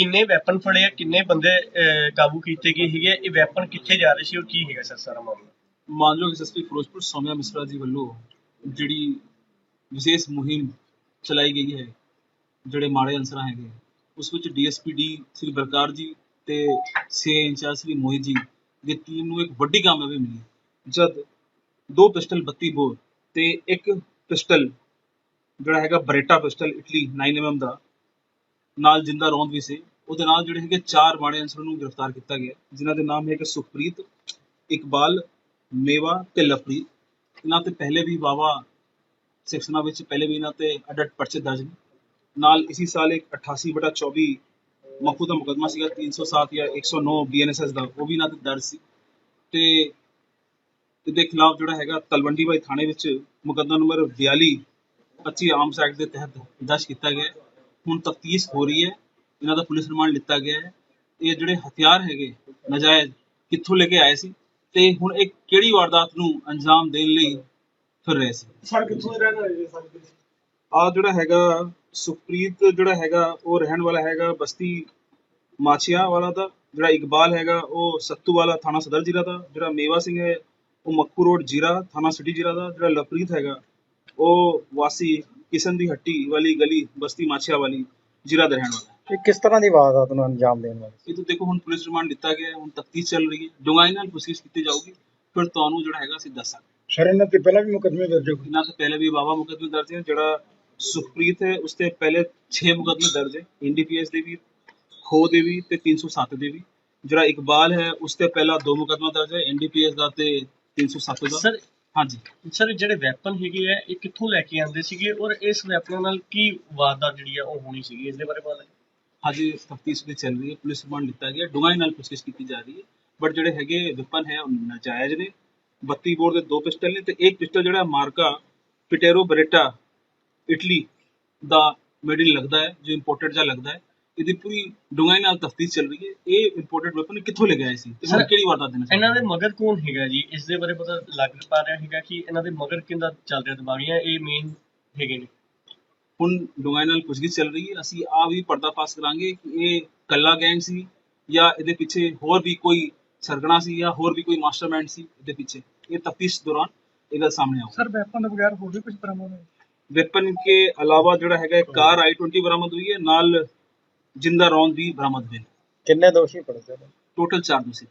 ਕਿੰਨੇ ਵੈਪਨ ਫੜੇ ਆ, ਕਿੰਨੇ ਬੰਦੇ ਕਾਬੂ ਕੀਤੇ ਗਏ ਹੈਗੇ ਇਹ ਵੈਪਨ ਕਿੱਥੇ ਜਾ ਰਹੇ ਸੀ ਔਰ ਕੀ ਹੈਗਾ ਸਰ ਸਾਰਾ ਮਾਮਲਾ? ਮਾਨਯੋਗ ਐਸਐਸਪੀ ਫਿਰੋਜ਼ਪੁਰ ਸੌਮਿਆ ਮਿਸਰਾ ਜੀ ਵੱਲੋਂ ਜਿਹੜੀ ਵਿਸ਼ੇਸ਼ ਮੁਹਿੰਮ ਚਲਾਈ ਗਈ ਹੈ, ਜਿਹੜੇ ਮਾੜੇ ਅਨਸਰਾਂ ਹੈਗੇ, ਉਸ ਵਿੱਚ ਡੀਐਸਪੀ ਡੀ ਸ੍ਰੀ ਬਰਕਾਰ ਜੀ ਤੇ ਸੀਏ ਇੰਚਾਰਜ ਸ੍ਰੀ ਮੋਹਿਤ ਜੀ ਦੀ ਟੀਮ ਨੂੰ ਇੱਕ ਵੱਡੀ ਕਾਮਯਾਬੀ ਮਿਲੀ। ਜਦ ਦੋ ਪਿਸਟਲ 32 ਬੋਰ ਤੇ ਇੱਕ ਪਿਸਟਲ, ਜਿਹੜਾ ਹੈਗਾ ਬਰੇਟਾ ਪਿਸਟਲ, ਇਟਲੀ 9mm ਦਾ, ਨਾਲ ਜਿੰਦਾ ਰੌਂਦ ਵੀ ਸੀ ਉਹਦੇ ਨਾਲ ਜਿਹੜੇ ਹੈਗੇ ਚਾਰ ਮਾੜੇ ਅਨਸਰਾਂ ਨੂੰ ਗ੍ਰਿਫਤਾਰ ਕੀਤਾ ਗਿਆ। ਜਿਨ੍ਹਾਂ ਦੇ ਨਾਮ ਹੈਗੇ ਸੁਖਪ੍ਰੀਤ, ਇਕਬਾਲ, ਮੇਵਾ ਤੇ ਲਵਪ੍ਰੀਤ। ਇਹਨਾਂ ਤੇ ਪਹਿਲੇ ਵੀ ਵਾਵਾ ਸੈਕਸ਼ਨਾਂ ਵਿੱਚ ਪਹਿਲੇ ਵੀ ਇਹਨਾਂ ਤੇ ਅਡਟ ਪਰਚੇ ਦਰਜ ਨੇ। ਨਾਲ ਇਸੀ ਸਾਲ ਇੱਕ 88 ਬਟਾ 24 ਮਕੂ ਦਾ ਮੁਕਦਮਾ ਸੀਗਾ 307 ਜਾਂ 109 ਬੀਐਨਐਸਐਸ ਦਾ, ਉਹ ਵੀ ਇਹਨਾਂ ਤੇ ਦਰਜ ਸੀ। ਤੇ ਇਹਦੇ ਖਿਲਾਫ ਜਿਹੜਾ ਹੈਗਾ ਤਲਵੰਡੀ ਬਾਈ ਥਾਣੇ ਵਿੱਚ ਮੁਕੱਦਮਾ ਨੰਬਰ 42 25 ਆਰਮਸ ਐਕਟ ਦੇ ਤਹਿਤ ਦਰਜ ਕੀਤਾ ਗਿਆ। ਹੁਣ ਤਫਤੀਸ਼ ਹੋ ਰਹੀ ਹੈ। ਇਹਨਾਂ ਦਾ ਪੁਲਿਸ ਰਿਮਾਂਡ ਲਿੱਤਾ ਗਿਆ ਹੈ। ਇਹ ਜਿਹੜੇ ਹਥਿਆਰ ਹੈਗੇ ਨਜਾਇਜ਼ ਕਿੱਥੋਂ ਲੈ ਕੇ ਆਏ ਸੀ ਤੇ ਹੁਣ ਇਹ ਕਿਹੜੀ ਵਾਰਦਾਤ ਨੂੰ ਅੰਜਾਮ ਦੇਣ ਲਈ ਫਿਰ ਰਹੇ ਸੀ? ਸਰ ਕਿੱਥੋਂ ਦੇ ਰਹਿਣ ਵਾਲੇ ਸਰ ਆ ਜਿਹੜਾ ਹੈਗਾ ਸੁਖਪ੍ਰੀਤ ਜਿਹੜਾ ਹੈਗਾ ਉਹ ਰਹਿਣ ਵਾਲਾ ਹੈਗਾ ਬਸਤੀ ਮਾਛੀਆ ਵਾਲਾ ਦਾ। ਜਿਹੜਾ ਇਕਬਾਲ ਹੈਗਾ ਉਹ ਸੱਤੂ ਵਾਲਾ ਥਾਣਾ ਸਦਰ ਜ਼ਿਲ੍ਹਾ ਦਾ। ਜਿਹੜਾ ਮੇਵਾ ਸਿੰਘ ਹੈ ਉਹ ਮੱਕੂ ਰੋਡ ਜੀਰਾ ਥਾਣਾ ਸਿਟੀ ਜ਼ਿਲ੍ਹਾ ਦਾ। ਜਿਹੜਾ ਲਵਪ੍ਰੀਤ ਹੈਗਾ ਉਹ ਵਾਸੀ ਕਿਸ਼ਨ ਦੀ ਹੱਟੀ ਵਾਲੀ ਗਲੀ ਬਸਤੀ ਮਾਛੀਆ ਵਾਲੀ ਜ਼ਿਲ੍ਹਾ ਦਾ ਰਹਿਣ ਵਾਲਾ। ਇਹ ਕਿਸ ਤਰ੍ਹਾਂ ਦੀ ਵਾਰਦਾਤ ਨੂੰ ਅੰਜਾਮ ਦੇਣ ਵਾਲੇ? ਇਹ ਤੋਂ ਦੇਖੋ ਹੁਣ ਪੁਲਿਸ ਰਿਮਾਂਡ ਲਿੱਤਾ ਗਿਆ ਹੈ, ਹੁਣ ਤਫਤੀਸ਼ ਚੱਲ ਰਹੀ ਹੈ। ਡੂੰਘਾਈ ਨਾਲ ਪੁੱਛਗਿੱਛ ਕੀਤੀ ਜਾਊਗੀ ਫਿਰ ਤੁਹਾਨੂੰ ਜਿਹੜਾ ਹੈਗਾ ਅਸੀਂ ਦੱਸਾਂਗੇ। ਸਰ ਇਹਨਾਂ ਤੇ ਪਹਿਲਾਂ ਵੀ ਮੁਕਦਮੇ ਦਰਜ ਹੋ ਇਹਨਾਂ ਤੋਂ ਪਹਿਲੇ ਵੀ ਵਾਵਾ ਮੁਕੱਦਮੇ ਦਰਜ ਹੈ ਜਿਹੜਾ ਸੁਖਪ੍ਰੀਤ ਹੈ ਉਸ ਤੇ ਪਹਿਲੇ 6 ਮੁਕੱਦਮੇ ਦਰਜ ਹੈ ਐਨਡੀਪੀਐਸ ਦੇ ਵੀ ਖੋ ਦੇ ਵੀ ਤੇ 307 ਦੇ ਵੀ। ਜਿਹੜਾ ਇਕਬਾਲ ਹੈ ਉਸ ਤੇ ਪਹਿਲਾ ਦੋ ਮੁਕੱਦਮਾ ਦਰਜ ਹੈ ਐਨਡੀਪੀਐਸ ਦਾ ਤੇ 307 ਦਾ। ਸਰ ਹਾਂਜੀ। ਸਰ ਜਿਹੜੇ ਵੈਪਨ ਹੈਗੇ ਆ ਇਹ ਕਿੱਥੋਂ ਲੈ ਕੇ ਆਉਂਦੇ ਸੀਗੇ ਔਰ ਇਸ ਵੈਪਨਾਂ ਨਾਲ ਕੀ ਵਾਰਦਾਤ ਜਿਹੜੀ ਆ ਉਹ ਹੋਣੀ ਸੀਗੀ ਇਸ ਦੇ ਬਾਰੇ ਪਤਾ ਹਜੇ ਤਫਤੀਸ਼ ਵੀ ਚੱਲ ਰਹੀ ਹੈ ਪੁਲਿਸ ਰਿਮਾਂਡ ਲਿੱਤਾ ਗਿਆ ਡੂੰਘਾਈ ਨਾਲ ਪੁੱਛਗਿੱਛ ਕੀਤੀ ਜਾ ਰਹੀ ਹੈ ਬਟ ਜਿਹੜੇ ਹੈਗੇ ਵੈਪਨ ਹੈ ਉਹ ਨਾਜਾਇਜ਼ ਨੇ। 32 ਬੋਰ ਦੇ ਦੋ ਪਿਸਟਲ ਨੇ ਤੇ ਇੱਕ ਪਿਸਟਲ ਜਿਹੜਾ ਮਾਰਕਾ ਪਿਟੇਰੋ ਬਰੇਟਾ ਇਟਲੀ ਦਾ ਮੇਡ ਇਨ ਲੱਗਦਾ ਹੈ ਜੋ ਇੰਪੋਰਟਡ ਜਿਹਾ ਲੱਗਦਾ ਹੈ। ਇਹਦੀ ਪੂਰੀ ਡੂੰਘਾਈ ਨਾਲ ਤਫਤੀਸ਼ ਚੱਲ ਰਹੀ ਹੈ। ਇਹ ਇੰਪੋਰਟਡ ਵੈਪਨ ਕਿੱਥੋਂ ਲੈ ਆਏ ਸੀ? ਤੇ ਹੁਣ ਕਿਹੜੀ ਵਾਰਦਾਤ ਦੇਣਾ ਇਹਨਾਂ ਦੇ ਮਗਰ ਕੌਣ ਹੈਗਾ ਜੀ? ਇਸ ਦੇ ਬਾਰੇ ਪਤਾ ਲੱਗ ਪਾ ਰਿਹਾ ਹੈਗਾ ਕਿ ਇਹਨਾਂ ਦੇ ਮਗਰ ਕਿੰਦਾ ਚੱਲ ਰਿਹਾ ਦਿਮਾਗੀਆਂ ਇਹ ਮੇਨ ਹੈਗੇ ਨੇ। ਹੁਣ ਡੁੰਗਾਈ ਨਾਲ ਪੁੱਛਗਿੱਛ ਚੱਲ ਰਹੀ ਹੈ। ਅਸੀਂ ਆ ਵੀ ਪਰਦਾਫਾਸ਼ ਕਰਾਂਗੇ ਕਿ ਇਹ ਕੱਲਾ ਗੈਂਗ ਸੀ ਜਾਂ ਇਹਦੇ ਪਿੱਛੇ ਹੋਰ ਵੀ ਕੋਈ ਸਰਗਣਾ ਸੀ ਜਾਂ ਹੋਰ ਵੀ ਕੋਈ ਮਾਸਟਰਮਾਈਂਡ ਸੀ ਇਹਦੇ ਪਿੱਛੇ? ਇਹ ਤਫਤੀਸ਼ ਦੌਰਾਨ ਇਹਦਾ ਸਾਹਮਣੇ ਆਉਂਦਾ ਸਰ ਵੈਪਨ ਤੋਂ ਬਗੈਰ ਹੋਰ ਵੀ ਕੁਝ ਬਰਾਮਦ ਹੋਇਆ? ਵੈਪਨ ਕੇ ਅਲਾਵਾ ਜਿਹੜਾ ਹੈਗਾ ਕਾਰ i20 ਬਰਾਮਦ ਹੋਈ ਹੈ ਨਾਲ ਜਿੰਦਾ ਰੌਂਦ ਵੀ ਬਰਾਮਦ ਹੋਏ ਕਿੰਨੇ ਦੋਸ਼ੀ ਪੜੇ ਸਰ ਟੋਟਲ 4 ਦੋਸ਼ੀ।